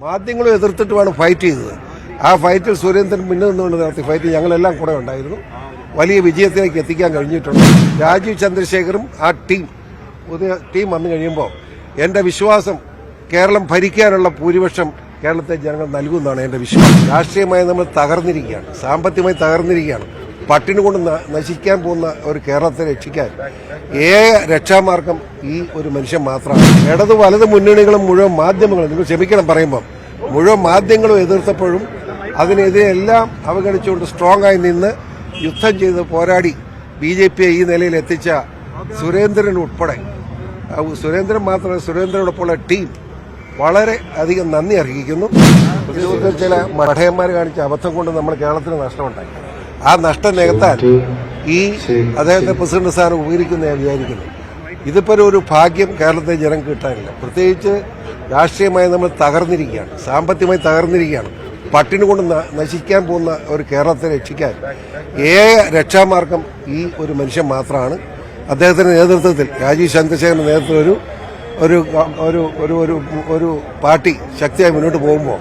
മാധ്യമങ്ങളും എതിർത്തിട്ട് വേണം ഫൈറ്റ് ചെയ്തത്. ആ ഫൈറ്റിൽ സുരേന്ദ്രൻ മുന്നിൽ നിന്നുകൊണ്ട് നടത്തിയ ഫൈറ്റ് ഞങ്ങളെല്ലാം കൂടെ ഉണ്ടായിരുന്നു. വലിയ വിജയത്തിലേക്ക് എത്തിക്കാൻ കഴിഞ്ഞിട്ടുണ്ട്. രാജീവ് ചന്ദ്രശേഖറും ആ ടീം പുതിയ ടീം വന്നു കഴിയുമ്പോൾ എന്റെ വിശ്വാസം കേരളം ഭരിക്കാനുള്ള ഭൂരിപക്ഷം കേരളത്തെ ജനങ്ങൾ നൽകുമെന്നാണ് എന്റെ വിശ്വാസം. രാഷ്ട്രീയമായി നമ്മൾ തകർന്നിരിക്കുകയാണ്. സാമ്പത്തികമായി തകർന്നിരിക്കുകയാണ്. പട്ടിണി കൊണ്ട് നശിക്കാൻ പോകുന്ന ഒരു കേരളത്തെ രക്ഷിക്കാൻ ഏക രക്ഷാമാർഗം ഈ ഒരു മനുഷ്യൻ മാത്രമാണ്. ഇടത് വലത് മുന്നണികളും മുഴുവൻ മാധ്യമങ്ങളും നിങ്ങൾ ക്ഷമിക്കണം പറയുമ്പോൾ മുഴുവൻ മാധ്യമങ്ങളും എതിർത്തപ്പോഴും അതിനെതിരെ എല്ലാം അവഗണിച്ചുകൊണ്ട് സ്ട്രോങ് ആയി നിന്ന് യുദ്ധം ചെയ്ത് പോരാടി ബി ജെ പിയെ ഈ നിലയിൽ എത്തിച്ച സുരേന്ദ്രൻ ഉൾപ്പെടെ. സുരേന്ദ്രൻ മാത്രമല്ല സുരേന്ദ്രനോടൊപ്പമുള്ള ടീം വളരെ അധികം നന്ദി അർഹിക്കുന്നു. ചില മഠയന്മാർ കാണിച്ച അബദ്ധം കൊണ്ട് നമ്മൾ കേരളത്തിന് നഷ്ടമുണ്ടായി. ആ നഷ്ടം നികത്താൻ ഈ അദ്ദേഹത്തെ പ്രസിഡന്റ് സാർ ഉപകരിക്കുന്ന ഞാൻ വിചാരിക്കുന്നു. ഇതിപ്പോ ഒരു- ഭാഗ്യം കേരളത്തെ ജനം കിട്ടാനില്ല. പ്രത്യേകിച്ച് രാഷ്ട്രീയമായി നമ്മൾ തകർന്നിരിക്കുകയാണ്. സാമ്പത്തികമായി തകർന്നിരിക്കുകയാണ്. പട്ടിണി കൊണ്ട് നശിക്കാൻ പോകുന്ന ഒരു കേരളത്തെ രക്ഷിക്കാൻ ഏക രക്ഷാമാർഗം ഈ ഒരു മനുഷ്യൻ മാത്രമാണ്. അദ്ദേഹത്തിന്റെ നേതൃത്വത്തിൽ രാജീവ് ചന്ദ്രശേഖരന്റെ നേതൃത്വത്തിൽ ഒരു ഒരു ഒരു ഒരു ഒരു ഒരു പാർട്ടി ശക്തിയായി മുന്നോട്ട് പോകുമ്പോൾ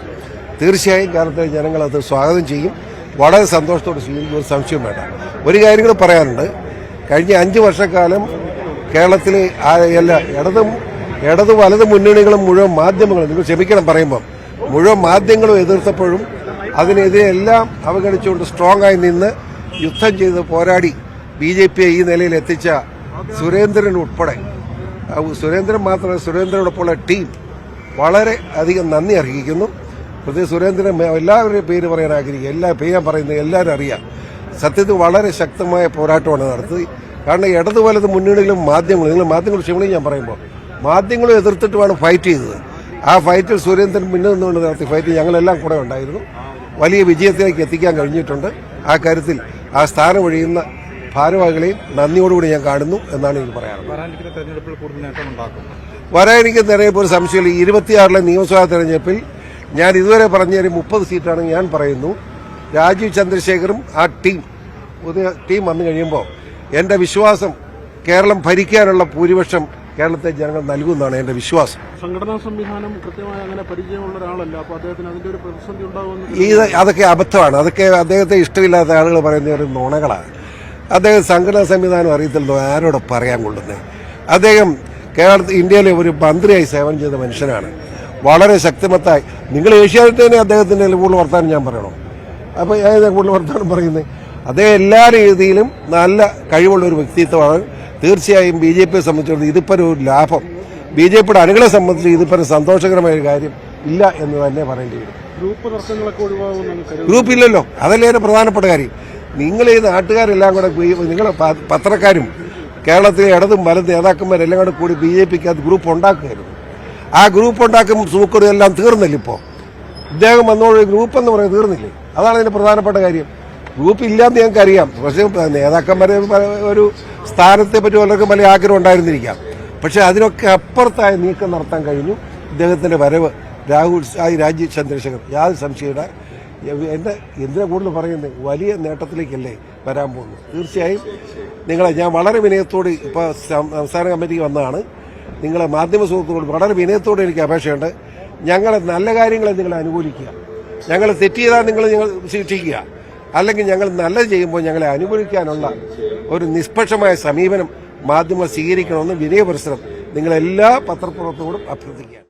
തീർച്ചയായും കേരളത്തിലെ ജനങ്ങൾ അത് സ്വാഗതം ചെയ്യും. വളരെ സന്തോഷത്തോടെ സ്വീകരിക്കും ഒരു സംശയം വേണ്ട. ഒരു കാര്യം കൂടെ പറയാനുണ്ട്. കഴിഞ്ഞ അഞ്ച് വർഷക്കാലം കേരളത്തിലെ എല്ലാ ഇടതും ഇടതു വലത് മുന്നണികളും മുഴുവൻ മാധ്യമങ്ങളും നിങ്ങൾ ക്ഷമിക്കണം പറയുമ്പം മുഴുവൻ മാധ്യമങ്ങളും എതിർത്തപ്പോഴും അതിനെതിരെ എല്ലാം അവഗണിച്ചുകൊണ്ട് സ്ട്രോങ് ആയി നിന്ന് യുദ്ധം ചെയ്ത് പോരാടി ബി ജെ പിയെ ഈ നിലയിൽ എത്തിച്ച സുരേന്ദ്രൻ ഉൾപ്പെടെ. സുരേന്ദ്രൻ മാത്രമല്ല സുരേന്ദ്രനോടൊപ്പമുള്ള ടീം വളരെ അധികം നന്ദി അർഹിക്കുന്നു. പ്രത്യേക സുരേന്ദ്രൻ എല്ലാവരുടെയും പേര് പറയാൻ ആഗ്രഹിക്കുക. എല്ലാ പേര് പറയുന്നത് എല്ലാവരും അറിയാം. സത്യത്തിൽ വളരെ ശക്തമായ പോരാട്ടമാണ് നടത്തി കാരണം ഇടതു വലത് മുന്നണികളും മാധ്യമങ്ങളും നിങ്ങൾ മാധ്യമങ്ങൾ ക്ഷമണി ഞാൻ പറയുമ്പോൾ. മാധ്യമങ്ങളും എതിർത്തിട്ട് വേണം ഫൈറ്റ് ചെയ്തത്. ആ ഫൈറ്റിൽ സുരേന്ദ്രൻ മുന്നിൽ നിന്നുകൊണ്ട് നടത്തിയ ഫൈറ്റ് ഞങ്ങളെല്ലാം കൂടെ ഉണ്ടായിരുന്നു. വലിയ വിജയത്തിലേക്ക് എത്തിക്കാൻ കഴിഞ്ഞിട്ടുണ്ട്. ആ കാര്യത്തിൽ ആ സ്ഥാനം ഒഴിയുന്ന ഭാരവാഹികളെയും നന്ദിയോടുകൂടി ഞാൻ കാണുന്നു എന്നാണ് എനിക്ക് പറയാനുള്ളത്. വരാനിരിക്കുന്ന തെരഞ്ഞെടുപ്പിൽ ഒരു സംശയമില്ല. ഇരുപത്തിയാറിലെ നിയമസഭാ തെരഞ്ഞെടുപ്പിൽ ഞാൻ ഇതുവരെ പറഞ്ഞ ഒരു മുപ്പത് സീറ്റാണ് ഞാൻ പറയുന്നു. രാജീവ് ചന്ദ്രശേഖറും ആ ടീം. പുതിയ ടീം വന്നു കഴിയുമ്പോൾ എന്റെ വിശ്വാസം കേരളം ഭരിക്കാനുള്ള ഭൂരിപക്ഷം കേരളത്തെ ജനങ്ങൾ നൽകുമെന്നാണ് എന്റെ വിശ്വാസം. സംഘടനാ സംവിധാനം കൃത്യമായി അങ്ങനെ പരിചയമുള്ള ഒരാളല്ല അപ്പോൾ അദ്ദേഹത്തിന് അതിന്റെ ഒരു പ്രതിസന്ധി ഉണ്ടാവുമെന്ന് ഈ അതൊക്കെ അബദ്ധമാണ്. അതൊക്കെ അദ്ദേഹത്തെ ഇഷ്ടമില്ലാത്ത ആളുകൾ പറയുന്ന ഒരു നുണകളാണ്. അദ്ദേഹം സംഘടനാ സംവിധാനം അറിയത്തില്ലോ ആരോട് പറയാൻ കൊള്ളുന്നത് അദ്ദേഹം കേരളത്തിൽ ഇന്ത്യയിലെ ഒരു മന്ത്രിയായി സേവനം ചെയ്ത മനുഷ്യനാണ്. വളരെ ശക്തിമത്തായി. നിങ്ങൾ ഏഷ്യാനെറ്റ് തന്നെ അദ്ദേഹത്തിന്റെ കൂടുതൽ വർത്താനം ഞാൻ പറയണോ? അപ്പോൾ ഏതാ കൂടുതൽ വർത്താനം പറയുന്നത് അദ്ദേഹം എല്ലാ രീതിയിലും നല്ല കഴിവുള്ള ഒരു വ്യക്തിത്വമാണ്. തീർച്ചയായും ബി ജെ പിയെ സംബന്ധിച്ചിടത്തോളം ഇതിപ്പോൾ ഒരു ലാഭം. ബി ജെ പിയുടെ അണികളെ സംബന്ധിച്ച് ഇതിപ്പോൾ സന്തോഷകരമായ ഒരു കാര്യം ഇല്ല എന്ന് തന്നെ പറയേണ്ടി വരും. ഗ്രൂപ്പ് ഇല്ലല്ലോ. അതല്ലേ പ്രധാനപ്പെട്ട കാര്യം. നിങ്ങൾ ഈ നാട്ടുകാരെല്ലാം കൂടെ നിങ്ങൾ പത്രക്കാരും കേരളത്തിലെ ഇടതും വലത് നേതാക്കന്മാരെല്ലാം കൂടെ കൂടി ബി ജെ പിക്ക് അത് ഗ്രൂപ്പ് ഉണ്ടാക്കുകയായിരുന്നു. ആ ഗ്രൂപ്പ് ഉണ്ടാക്കും സൂക്കറും എല്ലാം തീർന്നില്ല ഇപ്പോൾ ഇദ്ദേഹം വന്നോട് ഗ്രൂപ്പ് എന്ന് പറയുന്നത് തീർന്നില്ലേ? അതാണ് അതിന്റെ പ്രധാനപ്പെട്ട കാര്യം. ഗ്രൂപ്പ് ഇല്ലാന്ന് ഞങ്ങൾക്ക് അറിയാം. പക്ഷേ നേതാക്കന്മാരെ ഒരു സ്ഥാനത്തെ പറ്റി പലർക്കും വലിയ ആഗ്രഹം ഉണ്ടായിരുന്നിരിക്കാം. പക്ഷെ അതിനൊക്കെ അപ്പുറത്തായി നീക്കം നടത്താൻ കഴിഞ്ഞു. ഇദ്ദേഹത്തിന്റെ വരവ് രാഹുൽ രാജീവ് ചന്ദ്രശേഖർ. യാതൊരു സംശയമില്ല എന്റെ എന്തിനാ കൂടുതൽ പറയുന്നത്? വലിയ നേട്ടത്തിലേക്കല്ലേ വരാൻ പോകുന്നത്? തീർച്ചയായും നിങ്ങളെ ഞാൻ വളരെ വിനയത്തോട് ഇപ്പോൾ സംസ്ഥാന കമ്മിറ്റിക്ക് വന്നതാണ്. നിങ്ങളെ മാധ്യമ സുഹൃത്തുക്കളോട് വളരെ വിനയത്തോടെ എനിക്ക് അപേക്ഷയുണ്ട്. ഞങ്ങളെ നല്ല കാര്യങ്ങളെ നിങ്ങൾ അനുകൂലിക്കുക. ഞങ്ങൾ തെറ്റ് ചെയ്താൽ നിങ്ങൾ ഞങ്ങൾ ശിക്ഷിക്കുക. അല്ലെങ്കിൽ ഞങ്ങൾ നല്ലത് ചെയ്യുമ്പോൾ ഞങ്ങളെ അനുകൂലിക്കാനുള്ള ഒരു നിഷ്പക്ഷമായ സമീപനം മാധ്യമം സ്വീകരിക്കണമെന്ന് വിനയപരിസരം നിങ്ങളെല്ലാ പത്രപ്രവർത്തകരോടും അഭ്യർത്ഥിക്കുകയാണ്.